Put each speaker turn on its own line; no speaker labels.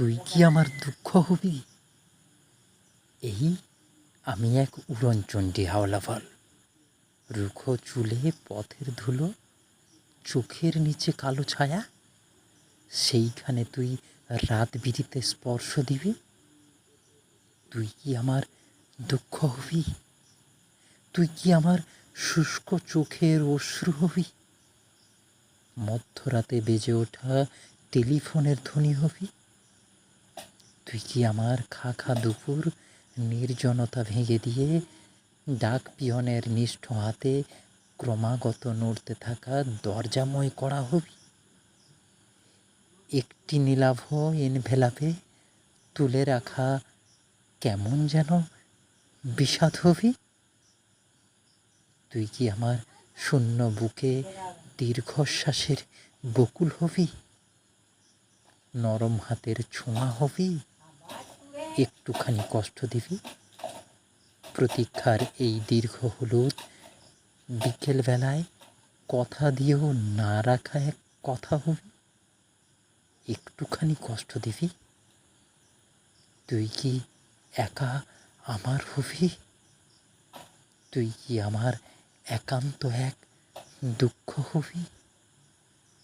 তুই কি আমার দুঃখ হবি? এই আমি এক উড়নচণ্ডী হাওলাফল। রুখো চুলে পথের ধুলো, চোখের নিচে কালো ছায়া, সেইখানে তুই রাত বিরিতে স্পর্শ দিবি? তুই কি আমার দুঃখ হবি? তুই কি আমার শুষ্ক চোখের অশ্রু হবি? মধ্যরাতে বেজে ওঠা টেলিফোনের ধ্বনি হবি? তুই কি আমার খা খা দুপুর নির্জনতা ভেঙে দিয়ে ডাক পিয়নের নিষ্ঠ হাতে ক্রমাগত নড়তে থাকা দরজাময় করা হবি। একটি নীলাভ এনভেলাপে তুলে রাখা কেমন যেন বিষাদ হবি। তুই কি আমার শূন্য বুকে দীর্ঘশ্বাসের বকুল হবি? নরম হাতের ছোঁয়া হবি? একটুখানি কষ্ট দিবি। প্রতীক্ষার এই দীর্ঘ হলুদ, বিকেলবেলায় কথা দিয়েও না রাখা এক কথা হবি। একটুখানি কষ্ট দিবি। তুই কি একা আমার হবি? তুই কি আমার একান্ত এক দুঃখ হবি?